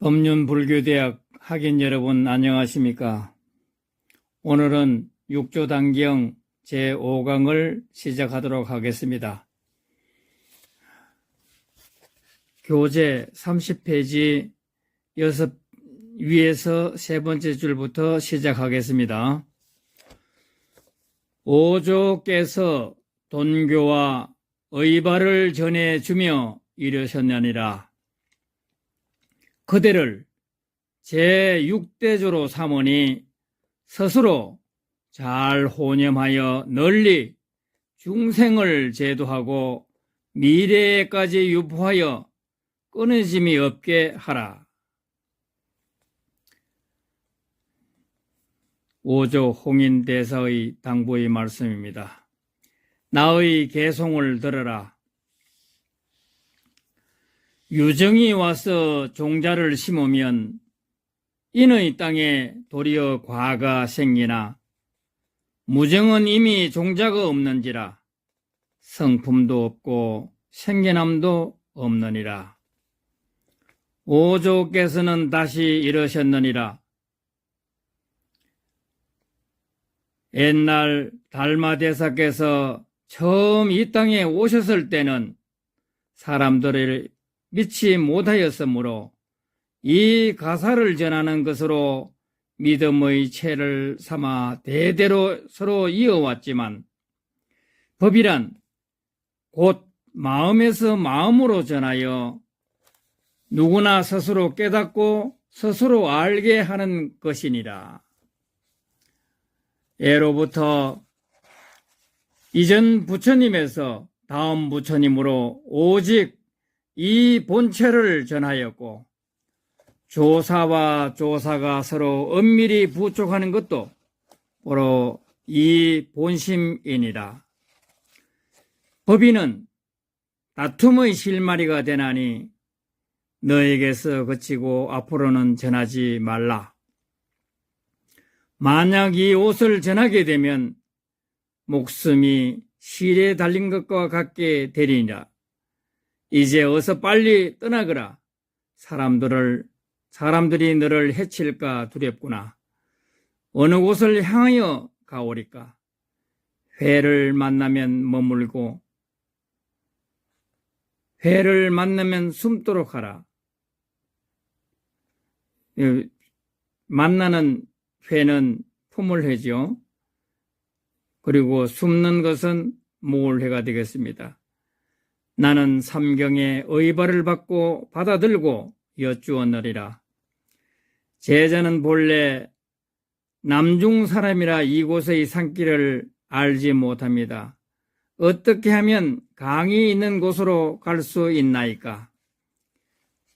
법륜불교대학 학인 여러분 안녕하십니까? 오늘은 6조 단경 제5강을 시작하도록 하겠습니다. 교재 30페이지 6 위에서 세 번째 줄부터 시작하겠습니다. 오조께서 돈교와 의발을 전해주며 이르셨느니라. 그대를 제6대조로 삼으니 스스로 잘 혼념하여 널리 중생을 제도하고 미래에까지 유포하여 끊어짐이 없게 하라. 오조 홍인 대사의 당부의 말씀입니다. 나의 개송을 들어라. 유정이 와서 종자를 심으면 인의 땅에 도리어 과가 생기나 무정은 이미 종자가 없는지라 성품도 없고 생겨남도 없느니라. 오조께서는 다시 이러셨느니라. 옛날 달마 대사께서 처음 이 땅에 오셨을 때는 사람들을 믿지 못하였으므로 이 가사를 전하는 것으로 믿음의 채를 삼아 대대로 서로 이어왔지만 법이란 곧 마음에서 마음으로 전하여 누구나 스스로 깨닫고 스스로 알게 하는 것이니라. 예로부터 이전 부처님에서 다음 부처님으로 오직 이 본체를 전하였고 조사와 조사가 서로 엄밀히 부족하는 것도 바로 이 본심이니라. 법인은 다툼의 실마리가 되나니 너에게서 그치고 앞으로는 전하지 말라. 만약 이 옷을 전하게 되면 목숨이 실에 달린 것과 같게 되리니라. 이제 어서 빨리 떠나거라. 사람들을, 사람들이 너를 해칠까 두렵구나. 어느 곳을 향하여 가오리까? 회를 만나면 머물고, 회를 만나면 숨도록 하라. 만나는 회는 품을회죠. 그리고 숨는 것은 모을회가 되겠습니다. 나는 삼경의 의발을 받고 받아들고 여쭈었느리라. 제자는 본래 남중 사람이라 이곳의 산길을 알지 못합니다. 어떻게 하면 강이 있는 곳으로 갈 수 있나이까?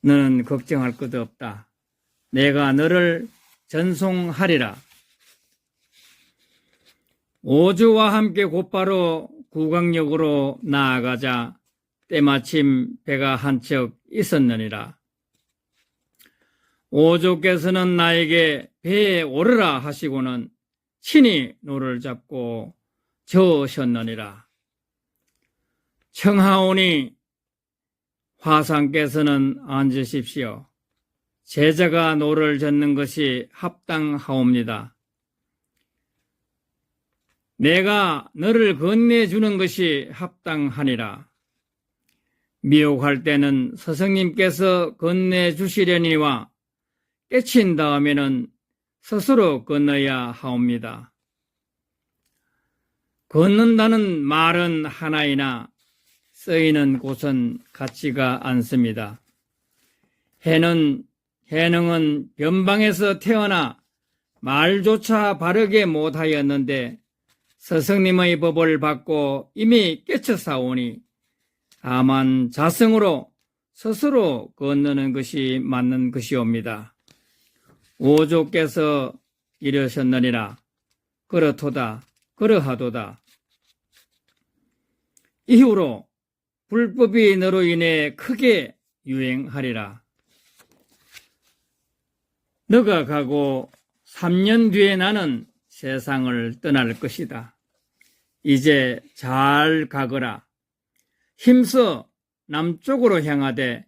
너는 걱정할 것도 없다. 내가 너를 전송하리라. 오주와 함께 곧바로 구강역으로 나아가자 때마침 배가 한 척 있었느니라. 오조께서는 나에게 배에 오르라 하시고는 친히 노를 잡고 저으셨느니라. 청하오니 화상께서는 앉으십시오. 제자가 노를 젓는 것이 합당하옵니다. 내가 너를 건네주는 것이 합당하니라. 미혹할 때는 스승님께서 건네 주시려니와 깨친 다음에는 스스로 건너야 하옵니다. 걷는다는 말은 하나이나 쓰이는 곳은 같지가 않습니다. 해는 해능은 변방에서 태어나 말조차 바르게 못하였는데 스승님의 법을 받고 이미 깨쳐싸오니 다만 자성으로 스스로 건너는 것이 맞는 것이옵니다. 오조께서 이르셨느니라 그렇도다 그러하도다 이후로 불법이 너로 인해 크게 유행하리라. 너가 가고 3년 뒤에 나는 세상을 떠날 것이다. 이제 잘 가거라. 힘써 남쪽으로 향하되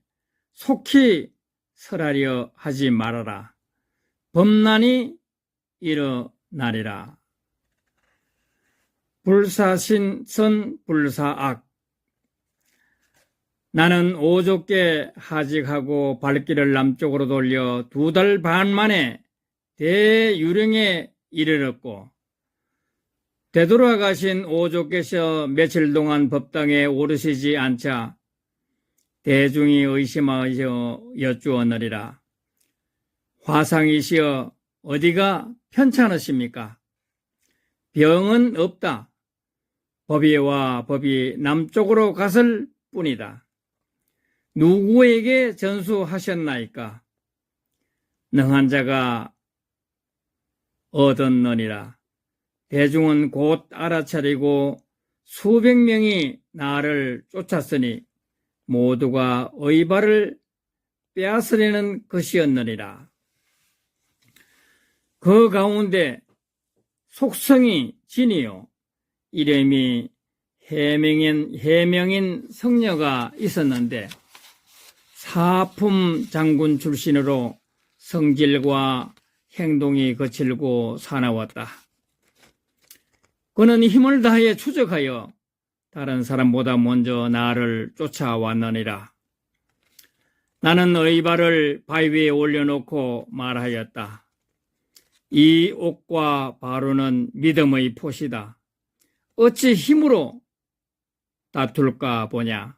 속히 설하려 하지 말아라. 범난이 일어나리라. 불사신 선 불사악 나는 오족게 하직하고 발길을 남쪽으로 돌려 두 달 반 만에 대유령에 이르렀고 되돌아가신 오족께서 며칠 동안 법당에 오르시지 않자 대중이 의심하여 여쭈었느리라. 화상이시여 어디가 편찮으십니까? 병은 없다. 법이와 법이 남쪽으로 갔을 뿐이다. 누구에게 전수하셨나이까? 능한 자가 얻었느니라. 대중은 곧 알아차리고 수백 명이 나를 쫓았으니 모두가 의발을 빼앗으려는 것이었느니라. 그 가운데 속성이 진이요. 이름이 해명인, 해명인 성녀가 있었는데 사품 장군 출신으로 성질과 행동이 거칠고 사나웠다. 그는 힘을 다해 추적하여 다른 사람보다 먼저 나를 쫓아왔느니라. 나는 의발을 바위 위에 올려놓고 말하였다. 이 옥과 바로는 믿음의 포시다. 어찌 힘으로 다툴까 보냐.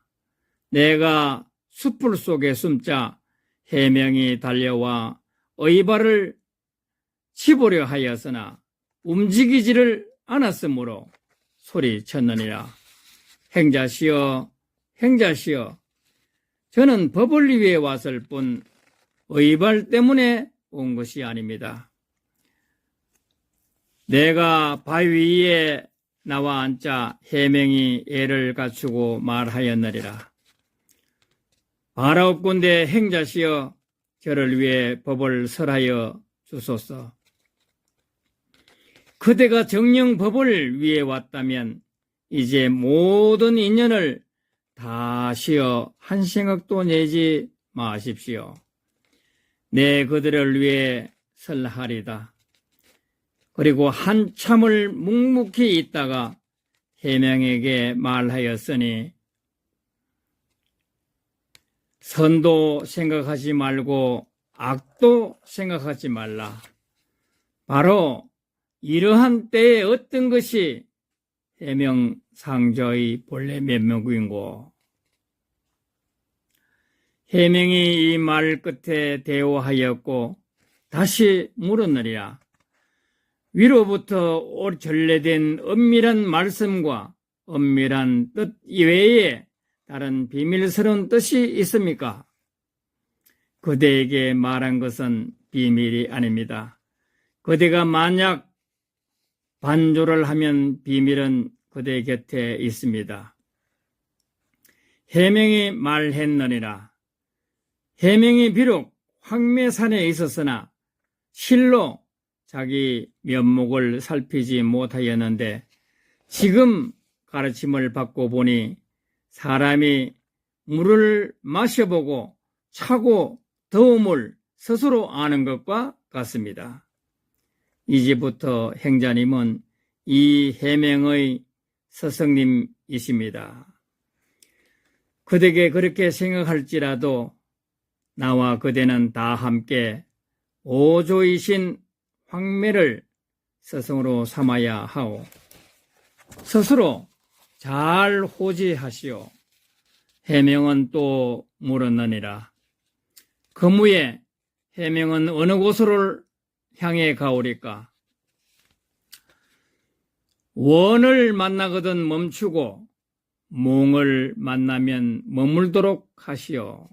내가 숯불 속에 숨자 해명이 달려와 의발을 치보려 하였으나 움직이지를 않았으므로 소리쳤느니라. 행자시여, 행자시여, 저는 법을 위해 왔을 뿐 의발 때문에 온 것이 아닙니다. 내가 바위 위에 나와 앉자 해명이 애를 갖추고 말하였느리라. 바라옵건대 행자시여 저를 위해 법을 설하여 주소서. 그대가 정령 법을 위해 왔다면 이제 모든 인연을 다 쉬어 한 생각도 내지 마십시오. 내 그들을 위해 설하리다. 그리고 한참을 묵묵히 있다가 해명에게 말하였으니 선도 생각하지 말고 악도 생각하지 말라. 바로 이러한 때에 어떤 것이 해명상저의 본래 면목인고 해명이 이 말 끝에 대오하였고 다시 물었느니라. 위로부터 올 전래된 엄밀한 말씀과 엄밀한 뜻 이외에 다른 비밀스러운 뜻이 있습니까? 그대에게 말한 것은 비밀이 아닙니다. 그대가 만약 반조를 하면 비밀은 그대 곁에 있습니다. 해명이 말했느니라. 해명이 비록 황매산에 있었으나 실로 자기 면목을 살피지 못하였는데 지금 가르침을 받고 보니 사람이 물을 마셔보고 차고 더움을 스스로 아는 것과 같습니다. 이제부터 행자님은 이 해명의 스승님이십니다. 그대게 그렇게 생각할지라도 나와 그대는 다 함께 오조이신 황매를 스승으로 삼아야 하오. 스스로 잘 호지하시오. 해명은 또 물었느니라. 그 무에 해명은 어느 곳으로 향해 가오리까? 원을 만나거든 멈추고 몽을 만나면 머물도록 하시오.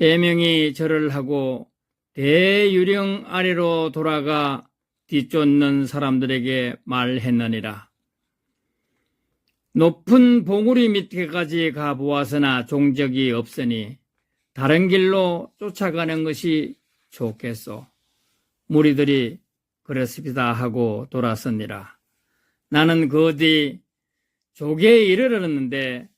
해명이 절을 하고 대유령 아래로 돌아가 뒤쫓는 사람들에게 말했느니라. 높은 봉우리 밑에까지 가보았으나 종적이 없으니 다른 길로 쫓아가는 것이 좋겠소. 무리들이 그렇습니다 하고 돌아섰니라. 나는 그뒤 조개에 이르렀는데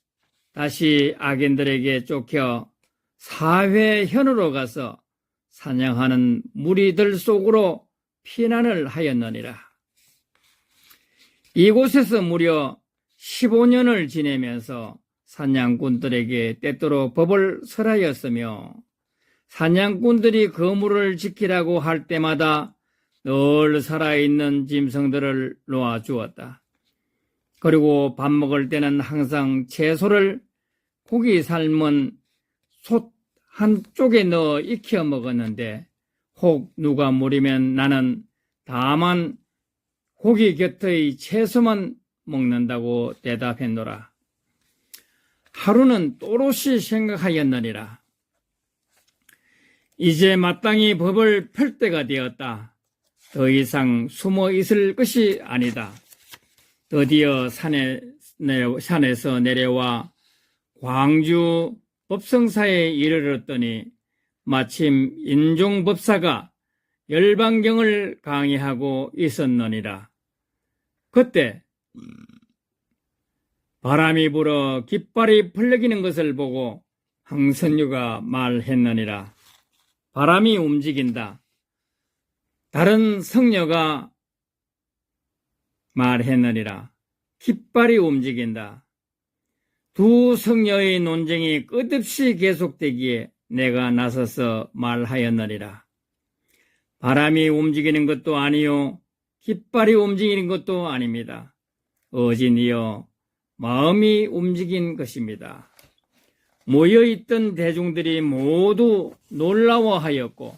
다시 악인들에게 쫓겨 사회현으로 가서 사냥하는 무리들 속으로 피난을 하였느니라. 이곳에서 무려 15년을 지내면서 사냥꾼들에게 때때로 법을 설하였으며 사냥꾼들이 거물을 지키라고 할 때마다 늘 살아있는 짐승들을 놓아 주었다. 그리고 밥 먹을 때는 항상 채소를 고기 삶은 솥 한쪽에 넣어 익혀 먹었는데 혹 누가 물이면 나는 다만 고기 곁의 채소만 먹는다고 대답했노라. 하루는 또렷이 생각하였느니라. 이제 마땅히 법을 펼 때가 되었다. 더 이상 숨어 있을 것이 아니다. 드디어 산에, 산에서 내려와 광주 법성사에 이르렀더니 마침 인종법사가 열방경을 강의하고 있었느니라. 그때 바람이 불어 깃발이 풀려기는 것을 보고 황선유가 말했느니라. 바람이 움직인다. 다른 성녀가 말했느니라. 깃발이 움직인다. 두 성녀의 논쟁이 끝없이 계속되기에 내가 나서서 말하였느니라. 바람이 움직이는 것도 아니요, 깃발이 움직이는 것도 아닙니다. 어진이여, 마음이 움직인 것입니다. 모여있던 대중들이 모두 놀라워하였고,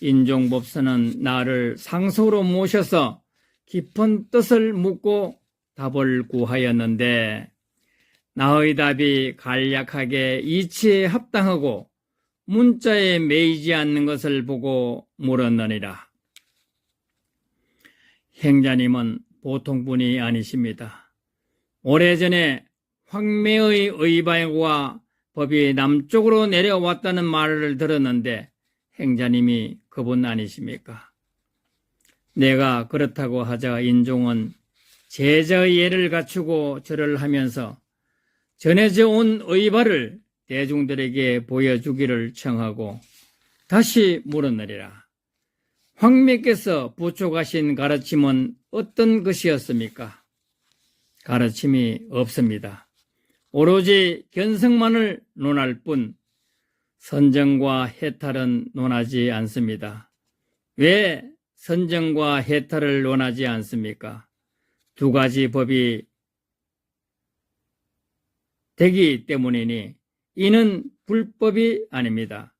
인종법사는 나를 상소로 모셔서 깊은 뜻을 묻고 답을 구하였는데, 나의 답이 간략하게 이치에 합당하고 문자에 매이지 않는 것을 보고 물었느니라. 행자님은 보통 분이 아니십니다. 오래전에 황매의 의방과 법이 남쪽으로 내려왔다는 말을 들었는데 행자님이 그분 아니십니까? 내가 그렇다고 하자 인종은 제자의 예를 갖추고 절을 하면서 전해져 온 의발을 대중들에게 보여주기를 청하고 다시 물었느리라. 황매께서 부족하신 가르침은 어떤 것이었습니까? 가르침이 없습니다. 오로지 견성만을 논할 뿐 선정과 해탈은 논하지 않습니다. 왜 선정과 해탈을 논하지 않습니까? 두 가지 법이 되기 때문이니 이는 불법이 아닙니다.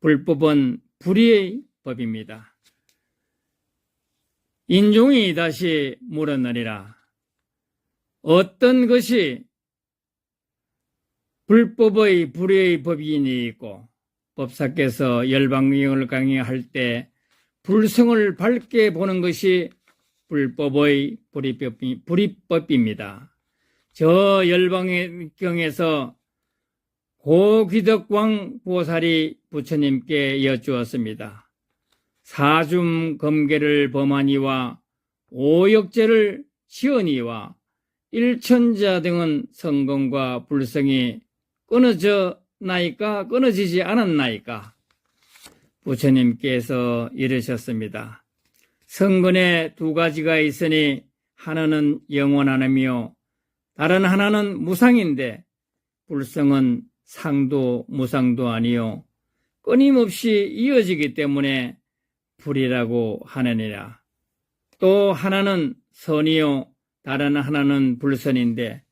불법은 불의의 법입니다. 인종이 다시 물었느니라. 어떤 것이 불법의 불의의 법인이 있고 법사께서 열방경을 강의할 때 불성을 밝게 보는 것이 불법의 불의법입니다. 저 열방경에서 고귀덕광 보살이 부처님께 여쭈었습니다. 사줌 검계를 범하니와 오역죄를 지으니와 일천자 등은 성공과 불성이 끊어져 나이까 끊어지지 않았나이까 부처님께서 이르셨습니다. 성근에 두 가지가 있으니 하나는 영원하며 다른 하나는 무상인데 불성은 상도 무상도 아니요 끊임없이 이어지기 때문에 불이라고 하느니라. 또 하나는 선이요 다른 하나는 불선인데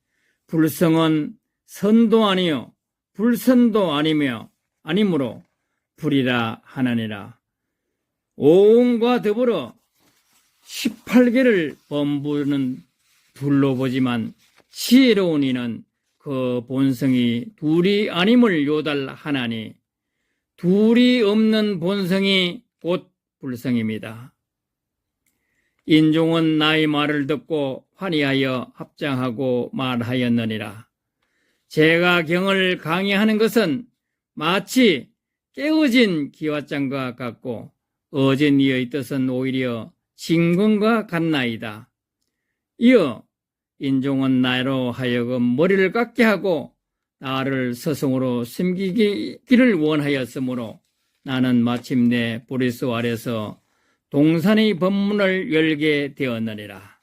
불성은 선도 아니요 불선도 아니며 아니므로 불이라 하느니라. 오온과 더불어 18개를 범부는 불로 보지만 지혜로운 이는 그 본성이 둘이 아님을 요달하나니 둘이 없는 본성이 곧 불성입니다. 인종은 나의 말을 듣고 환희하여 합장하고 말하였느니라. 제가 경을 강의하는 것은 마치 깨어진 기와장과 같고 어진 이의 뜻은 오히려 진군과 같나이다. 이어 인종은 나로 하여금 머리를 깎게 하고 나를 스승으로 섬기기를 원하였으므로 나는 마침내 보리스 아래서 동산의 법문을 열게 되었느니라.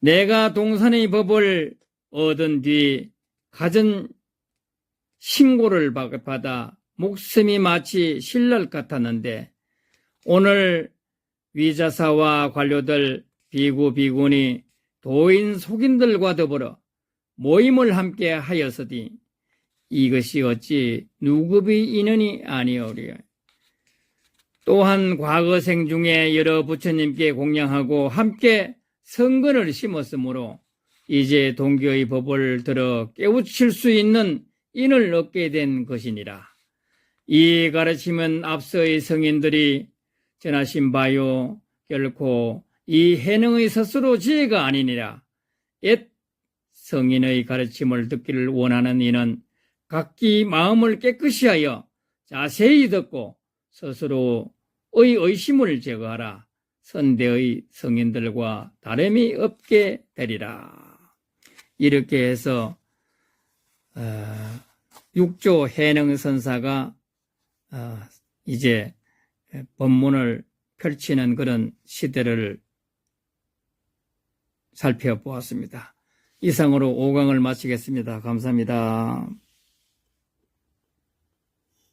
내가 동산의 법을 얻은 뒤 가진 신고를 받아 목숨이 마치 실날 같았는데 오늘 위자사와 관료들 비구 비군이 도인 속인들과 더불어 모임을 함께 하였으니 이것이 어찌 누급이 인연이 아니오리요. 또한 과거 생 중에 여러 부처님께 공양하고 함께 성근을 심었으므로 이제 동교의 법을 들어 깨우칠 수 있는 인을 얻게 된 것이니라. 이 가르침은 앞서의 성인들이 전하신 바요 결코 이 해능의 스스로 지혜가 아니니라. 옛 성인의 가르침을 듣기를 원하는 이는 각기 마음을 깨끗이 하여 자세히 듣고 스스로의 의심을 제거하라. 선대의 성인들과 다름이 없게 되리라. 이렇게 해서 어, 육조 해능 선사가 어, 이제 법문을 펼치는 그런 시대를 살펴보았습니다. 이상으로 5강을 마치겠습니다. 감사합니다.